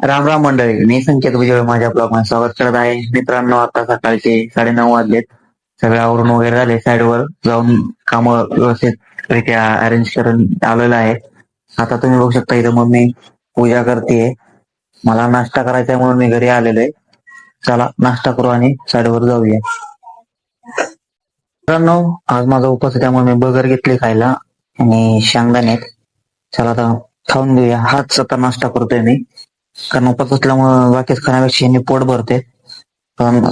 राम राम मंडळी मी संकेत विजय माझ्या ब्लॉगमध्ये स्वागत करत आहे. मित्रांनो आता सकाळचे साडेनऊ वाजलेत. सगळे आवरून वगैरे झाले साईडवर. जाऊन काम व्यवस्थित रित्या अरेंज करून आलेलं आहे. आता तुम्ही बघू शकता इथं मम्मी पूजा करते मला नाश्ता करायचा आहे म्हणून मी घरी आलेलो आहे चला नाश्ता करू आणि साईडवर जाऊया. मित्रांनो आज माझा उपास आहे त्यामुळे मी बगर घेतली खायला आणि शेंगदाणे चला आता खाऊन घेऊया. हाच आता नाश्ता करतोय मी. कारण उपास असल्यामुळं बाकीच खाण्यापेक्षा यांनी पोट भरते. पण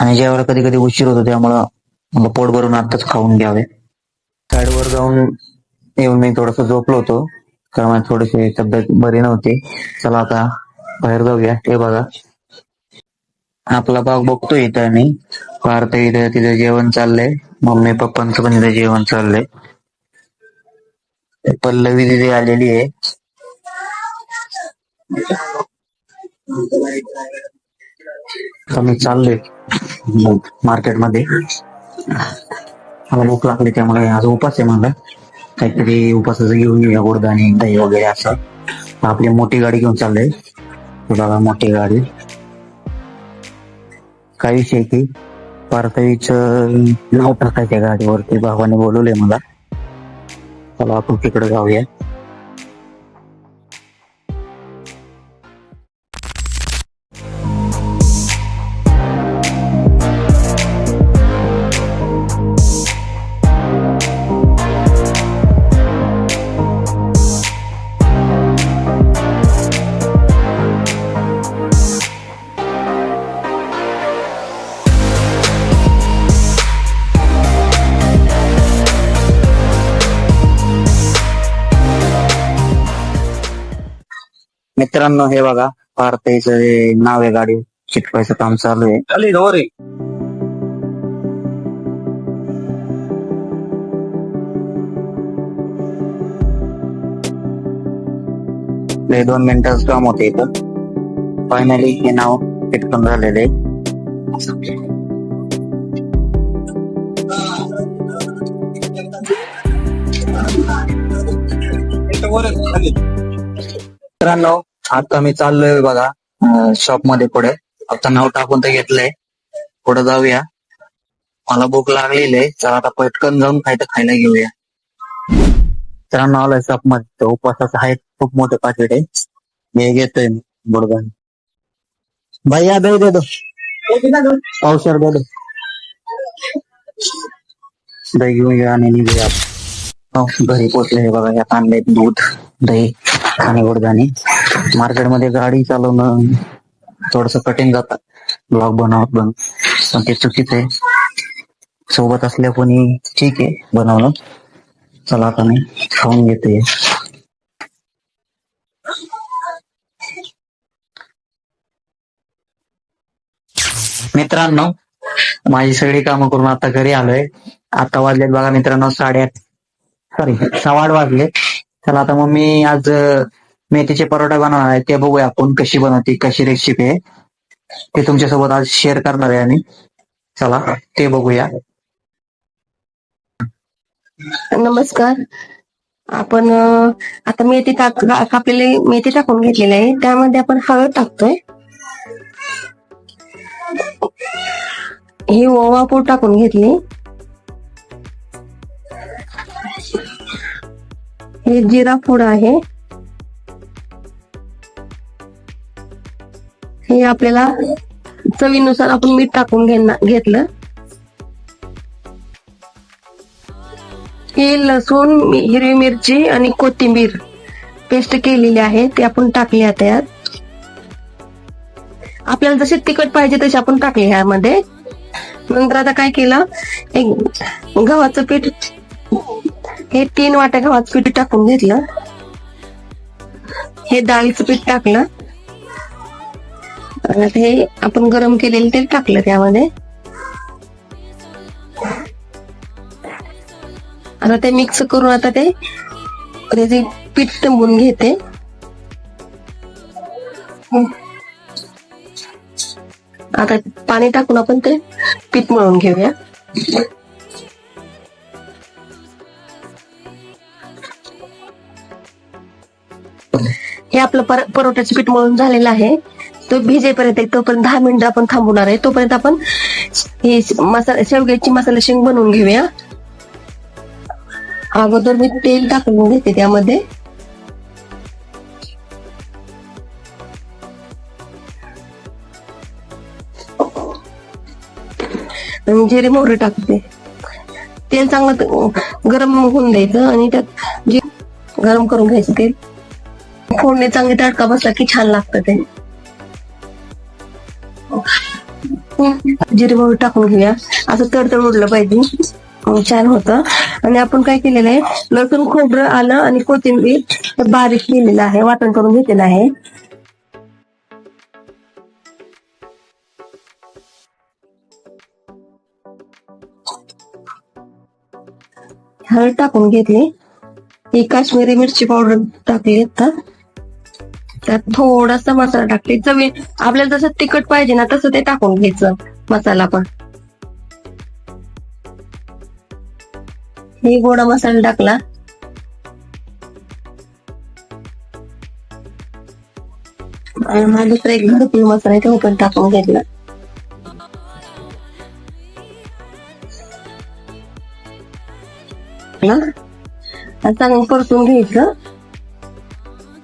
आणि जेवायला कधी कधी उशीर होतो त्यामुळं पोट भरून आताच खाऊन घ्यावे. साईडवर जाऊन येऊन मी थोडस झोपलो होतो. कारण माझी थोडीशी तब्येत बरी नव्हती. चला आता बाहेर जाऊया. हे बघा. आपला भाग बघतोय इथं मी पार्थ इथं तिथं जेवण चाललंय. मम्मी पप्पांचं पण इथं जेवण चाललंय. पल्लवी तिथे आलेली आहे. कमी चालले मार्केट मार्केटमध्ये मला भूक लागली त्यामुळे आज उपास आहे मला काहीतरी उपासाचं घेऊन येऊया गोडदाणे दही वगैरे असं. आपली मोठी गाडी घेऊन चालले बघा मोठी गाडी. काय विषय की पार्थवीच नाव टाकायच्या गाडीवरती. भावाने बोलवलंय मला. चला आपण तिकडे जाऊया. मित्रांनो हे बघा पार्थवीचं हे नाव आहे गाडी. शिकवायचं काम चालू आहे. खाली लय दोन मिनिटाच काम होते इथं. फायनली हे नाव फिटकन झालेलं आहे. मित्रांनो आता मी चाललोय बघा शॉपमध्ये पुढे. आता नाव टाकून तर घेतलंय. पुढे जाऊया. मला भूक लागलेली आहे. चला आता पटकन जाऊन खायचं खायला घेऊया. मित्रांनो आलोय शॉपमध्ये. तर उपवासाचं आहे खूप मोठे पाकिट आहे. हे घेतोय मी बुडगण भैया दही दे दो. पावशर दे दो. दही घेऊन घ्या आणि निघूया. हो, घरी पोचले हे बघा यात आणले दूध दही आणि गोडदाणे मार्केटमध्ये गाडी चालवणं थोडस कठीण जातं. ब्लॉग बनवत बन पण ते चुकीचं आहे. सोबत असल्या कोणी ठीक आहे बनवणं. चला आता मी खाऊन घेते. मित्रांनो माझी सगळी कामं करून आता घरी आलोय. आता वाजलेत बघा मित्रांनो साडेआठ सॉरी सव्वा वाजले चला आता मग मी आज मेथीचे परोठा बनवणार आहे. ते बघूया आपण कशी बनवते कशी रेसिपी आहे. ते तुमच्यासोबत आज शेअर करणार आहे आणि चला ते बघूया. नमस्कार. आपण आता मेथी टाक कापलेली मेथी टाकून घेतलेली आहे. त्यामध्ये आपण हळद टाकतोय. ही ओवा पूड टाकून घेतली. हे जिरा पूड आहे. हे आपल्याला चवीनुसार आपण मीठ टाकून घेतलं. हे लसूण हिरवी मिरची आणि कोथिंबीर पेस्ट केलेली आहे ते आपण टाकली आता यात. आपल्याला जसे तिखट पाहिजे तसे आपण टाकले ह्यामध्ये नंतर आता काय केलं एक गव्हाचं पीठ हे तीन वाट्या गव्हाचं पीठ टाकून घेतलं. हे डाळीचं पीठ टाकलं. आणि आता हे आपण गरम केलेलं ते टाकलं त्यामध्ये. आता ते मिक्स करून आता ते त्याचे पीठ टंबून घेते. आता पाणी टाकून आपण ते पीठ मळून घेऊया. हे आपलं पर परोठ्याचं पीठ मळून झालेलं आहे. तो भिजेपर्यंत तोपर्यंत दहा मिनिटं आपण थांबवणार आहे. तोपर्यंत आपण हे मसाला शेवग्याची मसाला शेंग बनवून घेऊया. अगोदर मी तेल टाकून घेते त्यामध्ये. जिरे मोहरी टाकते. तेल चांगलं गरम होऊन द्यायचं आणि त्यात जे गरम करून घ्यायचं तेल. फोडणे चांगली तडका बसला की छान लागतं ते. जिरे टाकून घेऊया. असं तडतड उडलं पाहिजे. छान होतं. आणि आपण काय केलेलं आहे लसूण खोबरं आलं आणि कोथिंबीर बारीक केलेलं आहे वाटण करून घेतलेलं आहे. हळद टाकून घेतली. ही काश्मीरी मिरची पावडर टाकली आता. त्यात थोडासा मसाला टाकते. चवी आपल्याला जसं तिखट पाहिजे ना तसं ते टाकून घ्यायचं मसाला पण. हे गोडा मसाला टाकला. आणि हा दुसरा एक घरगुती मसाला आहे तो पण टाकून घेतला. ना चांगलं परतून घ्यायचं.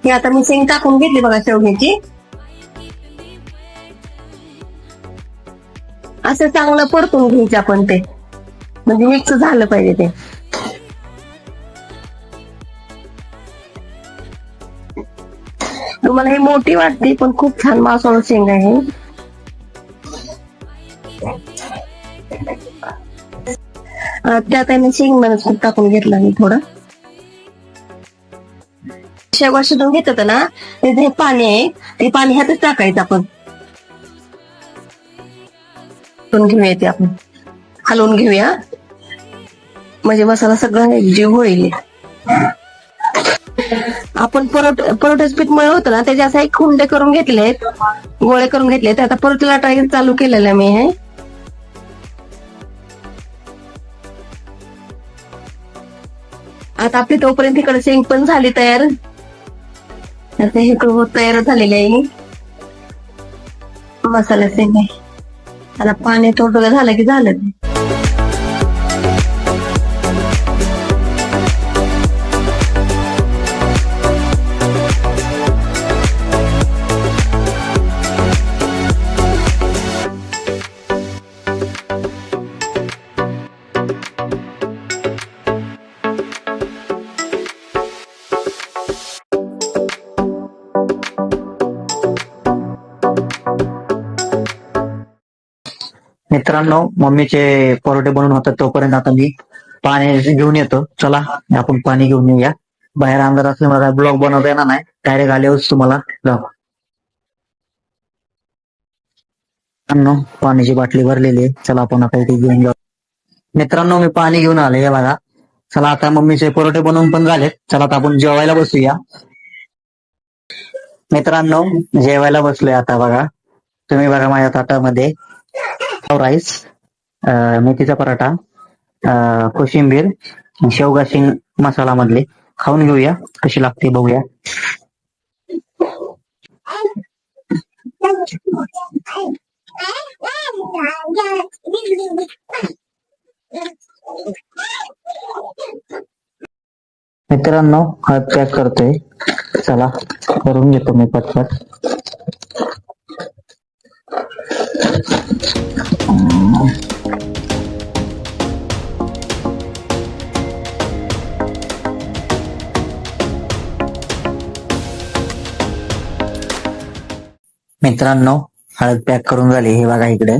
हे आता मी शेंग टाकून घेतली बघा शेवग्याची. असं चांगलं परतून घ्यायचं आपण ते. म्हणजे मिक्स झालं पाहिजे ते. तुम्हाला हे मोठी वाटते पण खूप छान मासोळ शेंग आहे. त्यात शेंग ना टाकून घेतला मी थोडं. शेवगा शिजून घेत होतं ना त्याचं हे पाणी आहे ते पाणी ह्यातच टाकायचं आपण. घेऊया ते आपण. हलवून घेऊया. म्हणजे मसाला सगळा एकजीव होईल. आपण परोट परोठ्याचं पीठ मळ होतं ना त्याचे असं एक खुंडे करून घेतलेत गोळे करून घेतले आता परत लाटायला चालू केलेलं मी हे. आता आपली तोपर्यंत इकडे शेंग पण झाली तयार. आता हे इकडं तयार झालेले आहे मसाला शेंग आहे आता पाणी थोडं झालं की झालं ते. मित्रांनो मम्मीचे परोटे बनवून होतात तोपर्यंत आता मी पाणी घेऊन येतो. चला आपण पाणी घेऊन येऊया. बाहेर अंधार असल्यामुळे ब्लॉग बनवता येणार नाही. डायरेक्ट आल्यावर तुम्हाला मित्रांनो पाण्याची बाटली भरलेली आहे. चला आपण आता इथे घेऊन जाऊ. मित्रांनो मी पाणी घेऊन आले हे बघा. चला आता मम्मीचे परोठे बनवून पण झालेत. चला आता आपण जेवायला बसूया. मित्रांनो जेवायला बसलोय आता बघा. तुम्ही बघा माझ्या ताटामध्ये. राईस मेथीचा पराठा कोशिंबीर शेवगा शेंग मसाला मधले खाऊन घेऊया कशी लागते बघूया. मित्रांनो हात पॅक करतोय. चला करून घेतो मी पटपट. मित्रांनो हळद पॅक करून झाली हे बघा इकडे.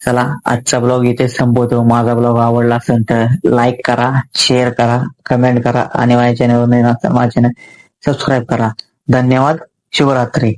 चला आजचा ब्लॉग इथे संपवतो. माझा ब्लॉग आवडला असेल तर लाईक करा शेअर करा कमेंट करा आणि माझ्या चॅनलवर माझ्या चॅनल सबस्क्राईब करा. धन्यवाद. शुभरात्री.